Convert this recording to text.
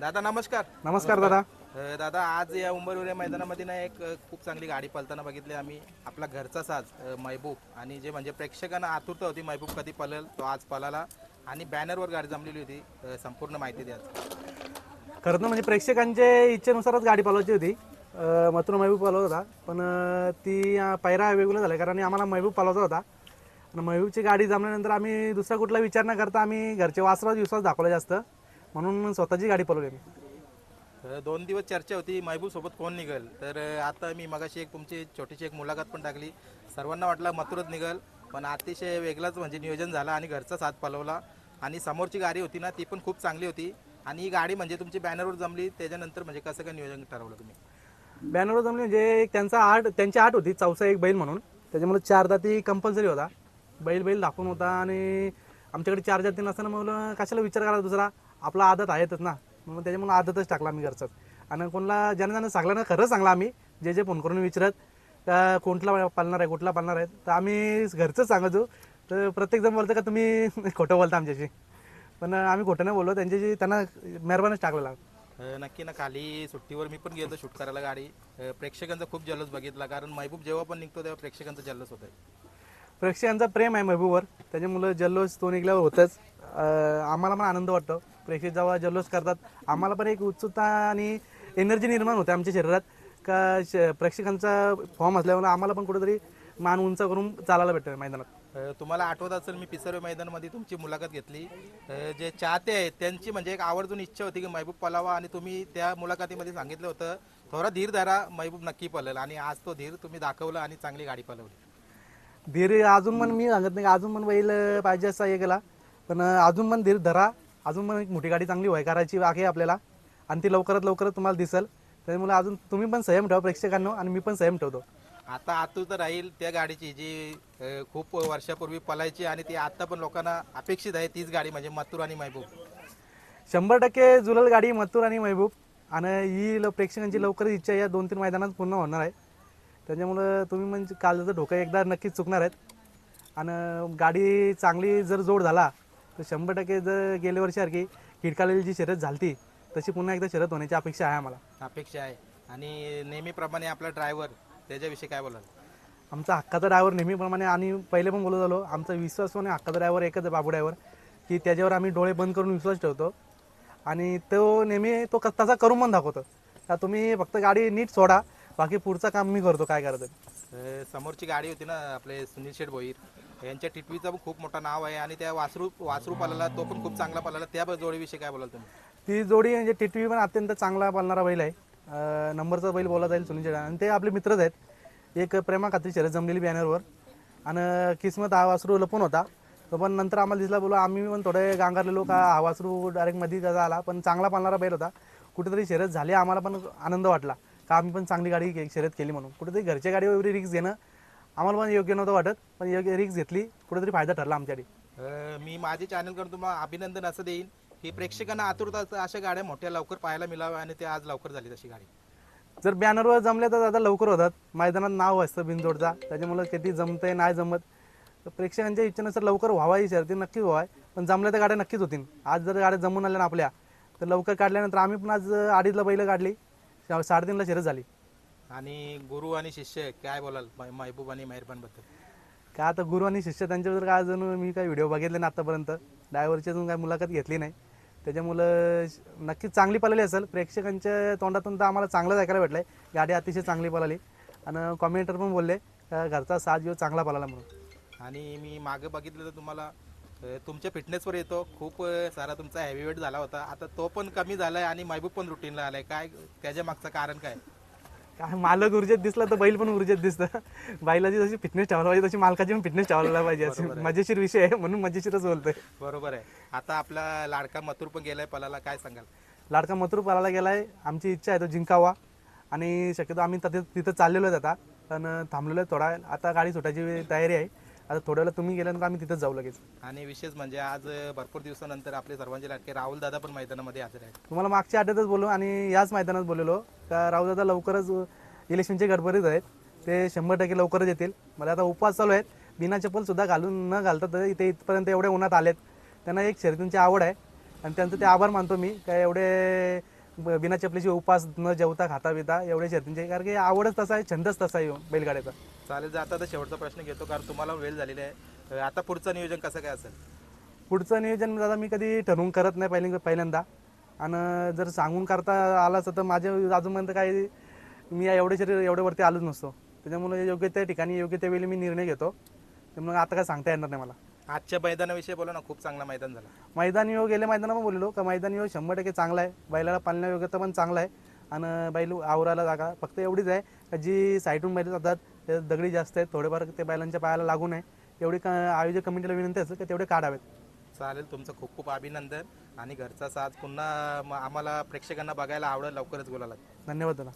दादा नमस्कार. नमस्कार दादा. अ, दादा आज या उंबरवरे मैदानामध्ये ना एक अ, खूप चांगली गाडी पळताना बघितली आम्ही. आपला घरचा साज अ, महबूब. आणि जे म्हणजे प्रेक्षकांना आतुरता होती महबूब कधी पळेल तो आज पळाला आणि बॅनरवर गाडी जमलेली होती अ, संपूर्ण माहिती द्या. खरं तर म्हणजे प्रेक्षकांच्या इच्छेनुसारच गाडी पालवायची होती. अं, मथुरा महबूब पालवत होता. पण अं, ती अं, पैरा वेगळं झाला कारण आम्हाला महबूब पालवायचा होता. आणि महबूबची गाडी जमल्यानंतर आम्ही दुसरा कुठला विचार न करता आम्ही घरचे वासरावर विश्वास दाखवला जास्त. म्हणून स्वतःची गाडी पलवली आम्ही. अ, दोन दिवस चर्चा होती महबूब सोबत कोण निघल? तर आता मी मगाशी एक तुमची छोटीशी एक मुलाखत पण टाकली. सर्वांना वाटलं मथुरच निघल पण अतिशय वेगळाच म्हणजे नियोजन झालं आणि घरचा साथ पलवला आणि समोरची गाडी होती ना ती पण खूप चांगली होती. आणि ही गाडी म्हणजे तुमची बॅनरवर जमली त्याच्यानंतर म्हणजे कसं काय नियोजन ठरवलं तुम्ही? बॅनरवर जमली म्हणजे एक त्यांचा आठ त्यांची आठ होती चौसा एक बैल म्हणून. त्याच्यामुळे चार जाती कंपल्सरी होता. बैल बैल दाखवून होता आणि आमच्याकडे चार जाती नसताना मग कशाला विचार करायला दुसरा? आपला आदत आहेतच ना. मग त्याच्यामुळे आदतच टाकला आम्ही घरचाच आणि कोणाला ज्यानं ज्यानं सांगला ना खरं सांगला आम्ही जे जे फोन करून विचारत का कुठला पालणार आहे कुठला पालणार आहे तर आम्ही घरचंच सांगायचो. तर प्रत्येकजण बोलतं का तुम्ही खोटं बोलता आमच्याशी. पण आम्ही खोटं नाही बोललो. त्यांच्याशी त्यांना मेहरबानच टाकलेला. नक्की ना खाली सुट्टीवर मी पण गेलो शूट करायला गाडी. प्रेक्षकांचा खूप जल्लोष बघितला कारण महबूब जेव्हा पण निघतो तेव्हा प्रेक्षकांचा जल्लोष होतं प्रेक्षकांचा प्रेम आहे महबूबवर. त्याच्यामुळं जल्लोष तो निघल्यावर होतच. आम्हाला पण आनंद वाटतो. प्रेक्षक जेव्हा जल्लोष करतात आम्हाला पण एक उत्सुकता आणि एनर्जी निर्माण होते आमच्या शरीरात. का श- प्रेक्षकांचा फॉर्म असल्यामुळे आम्हाला पण कुठेतरी मान उंच करून चालायला भेटतं मैदानात. तुम्हाला आठवत असेल मी पिसर्वे मैदानामध्ये तुमची मुलाखत घेतली. जे चाहते आहेत त्यांची म्हणजे एक आवर्जून इच्छा होती की महबूब पलावा आणि तुम्ही त्या मुलाखतीमध्ये सांगितलं होतं थोडा धीर धरा महबूब नक्की पळेल. आणि आज तो धीर तुम्ही दाखवला आणि चांगली गाडी पळवली. धीर अजून पण मी सांगत नाही अजून पण बैल पाहिजे असा हे केला. पण अजून पण धीर धरा. अजून पण एक मोठी गाडी चांगली व्हाय करायची आहे आपल्याला. आणि ती लवकरात लवकरच तुम्हाला दिसेल. त्यामुळे अजून तुम्ही पण संयम ठेवा प्रेक्षकांनो आणि मी पण संयम ठेवतो. आता आतुरता राहील त्या गाडीची जी अ, खूप वर्षापूर्वी पलायची आणि ती आता पण लोकांना अपेक्षित आहे तीच गाडी म्हणजे मथुर आणि महबूब. शंभर टक्के जुलल गाडी मथुर आणि महबूब. आणि ही ल- प्रेक्षकांची लवकरच इच्छा या दोन तीन मैदानात पूर्ण होणार आहे. त्याच्यामुळं तुम्ही म्हणजे कालचं धोका एकदा नक्कीच चुकणार आहेत. आणि गाडी चांगली जर जोड झाला तर शंभर टक्के जर गेल्या वर्षीसारखी हिडकालेली जी शर्यत झालती तशी पुन्हा एकदा शर्यत होण्याची अपेक्षा आहे आम्हाला. अपेक्षा आहे. आणि नेहमीप्रमाणे आपला ड्रायव्हर त्याच्याविषयी काय बोलाल? आमचा हक्काचा ड्रायव्हर नेहमीप्रमाणे आणि पहिले पण बोलत झालो आमचा विश्वास आणि हक्काचा ड्रायव्हर एकच आहे बाबू ड्रायव्हर की त्याच्यावर आम्ही डोळे बंद करून विश्वास ठेवतो. आणि तो नेहमी तो क- तसा करून पण दाखवतो. का तुम्ही फक्त गाडी नीट सोडा बाकी पुढचं काम मी करतो काय अ, समोरची गाडी होती ना आपले सुनील शेठ भोईर. यांच्या टिटवीचं पण खूप मोठं नाव आहे आणि त्या वासरू वासरू पालाला तो पण खूप चांगला पालाला. त्या जोडीविषयी काय बोलाल तुम्ही? ती जोडी म्हणजे टिटवी पण अत्यंत चांगला पालणारा बैल आहे. अं, नंबरचा बैल बोला जाईल सुनील शेट्टी. आणि ते आपले मित्रच आहेत. एक प्रेमा खात्री शर्यत जमलेली बॅनरवर आणि किस्मत हा वासरू लपून होता. तो पण नंतर आम्हाला दिसला बोला आम्ही पण थोडे गांगारलेलो का? हा वासरू डायरेक्टमध्ये कसा आला पण चांगला पालणारा बैल होता. कुठेतरी शर्यत झाली आम्हाला पण आनंद वाटला. का आम्ही पण चांगली गाडी के- शर्यत केली म्हणून. कुठेतरी घरच्या गाडीवर एवढी रिक्स घेणं आम्हाला पण योग्य नव्हतं वाटत पण योग्य रिक्स घेतली कुठेतरी फायदा ठरला आमच्यासाठी. अ, मी माझे चॅनल करून तुम्हाला अभिनंदन असं देईन की प्रेक्षकांना आतुरता अशा गाड्या मोठ्या लवकर पाहायला मिळाव्या आणि ते आज लवकर झाली तशी गाडी. जर बॅनरवर जमले तर आता लवकर होतात. मैदानात नाव असतं बिनजोडचा त्याच्यामुळे किती जमतंय नाही जमत. तर प्रेक्षकांच्या इच्छेनुसार लवकर व्हावा ही शर्ती नक्कीच व्हाय पण जमल्या तर गाड्या नक्कीच होतील. आज जर गाड्या जमून आल्या ना आपल्या तर लवकर काढल्यानंतर आम्ही पण आज अडीचला बैल काढली. शा- साडेतीनला शर्यत झाली. आणि गुरु आणि शिष्य काय बोलाल? महबूब आणि मेहरबानबद्दल. काय आता गुरु आणि शिष्य त्यांच्याबद्दल काय अजून मी काय व्हिडिओ बघितले ना आतापर्यंत. ड्रायव्हरची अजून काय मुलाखत घेतली नाही. त्याच्यामुळं श- नक्कीच चांगली पळाली असेल. प्रेक्षकांच्या तोंडातून तर आम्हाला चांगलंच ऐकायला भेटलंय. गाडी अतिशय चांगली पळाली. आणि कॉमेंटर पण बोलले का घरचा साथ घेऊ चांगला पळाला म्हणून. आणि मी मागे बघितलं तर तुम्हाला अ, तुमच्या फिटनेसवर येतो. खूप अ, सारा तुमचा हेवीवेट झाला होता. आता तो पण कमी झालाय आणि महबूब पण रुटीनला आलाय. काय त्याच्या मागचं कारण काय? काय मालक ऊर्जेत दिसला तर बैल पण ऊर्जेत दिसतं. बैलाची जशी फिटनेस ठेवायला पाहिजे तशी मालकाची पण फिटनेस ठेवायला पाहिजे. अशी मजेशीर विषय आहे म्हणून मजेशीरच बोलतोय. बरोबर आहे. आता आपला लाडका मथुर पण गेलाय पलाला काय सांगाल? लाडका मथुर पळायला गेलाय आमची इच्छा आहे तो जिंकावा. आणि शक्यतो आम्ही तिथे तिथं चाललेलो आहेत आता. पण थांबलेलो आहे थोडा आता गाडी सुटायची तयारी आहे. आता थोड्या वेळा तुम्ही गेल्यानंतर आम्ही तिथंच जाऊ लगेच. आणि विशेष म्हणजे आज भरपूर दिवसानंतर आपले सर्वांचे लाडके राहुल दादा पण मैदानामध्ये हजर आहेत. तुम्हाला मागच्या आठवड्यातच बोललो आणि याच मैदानात बोललेलो का राहुदादा लवकरच इलेक्शनचे गडबडीत आहेत. ते शंभर टक्के लवकरच येतील. मला आता उपवास चालू आहेत. बिना चप्पल सुद्धा घालून न घालता तर इथे इथपर्यंत एवढ्या उन्हात आलेत. त्यांना एक शर्यतींची आवड आहे. आणि त्यांचं ते आभार मानतो मी काय एवढे ब- बिना चपलीचे उपास न जेवता खाता पिता एवढे शर्तींचे कारण की आवडच तसा आहे छंदच तसा आहे बैलगाड्याचा. चालेल जर आता तर शेवटचा प्रश्न घेतो कारण तुम्हाला वेळ झालेला आहे. आता पुढचं नियोजन कसं काय असेल? पुढचं नियोजन दादा मी कधी ठरवून करत नाही पहिल्यांदा पहिल्यांदा. आणि जर सांगून करता आला असतं तर माझ्या अजूनपर्यंत काही मी एवढे शरीर एवढ्यावरती आलोच नसतो. त्याच्यामुळे योग्य त्या ठिकाणी योग्य त्या वेळी मी निर्णय घेतो. त्यामुळे आता काय सांगता येणार नाही मला. आजच्या मैदानाविषयी बोला ना खूप चांगला मैदान झाला. मैदानी योग गेल्या मैदानात पण बोललो का मैदानी योग शंभर टक्के चांगला आहे. बैलाला पालण्या योग्यता पण चांगला आहे. आणि बैल आवरायला जागा फक्त एवढीच आहे का जी साईडून बैल जातात ते दगडी जास्त आहेत थोडेफार ते बैलांच्या पायाला लागू नये. एवढी का आयोजक कमिटीला विनंती असते की तेवढे काढावेत. चालेल तुमचं खूप खूप अभिनंदन. आणि घरचा साथ पुन्हा म- आम्हाला प्रेक्षकांना बघायला आवडेल लवकरच बोलायला. धन्यवाद दादा.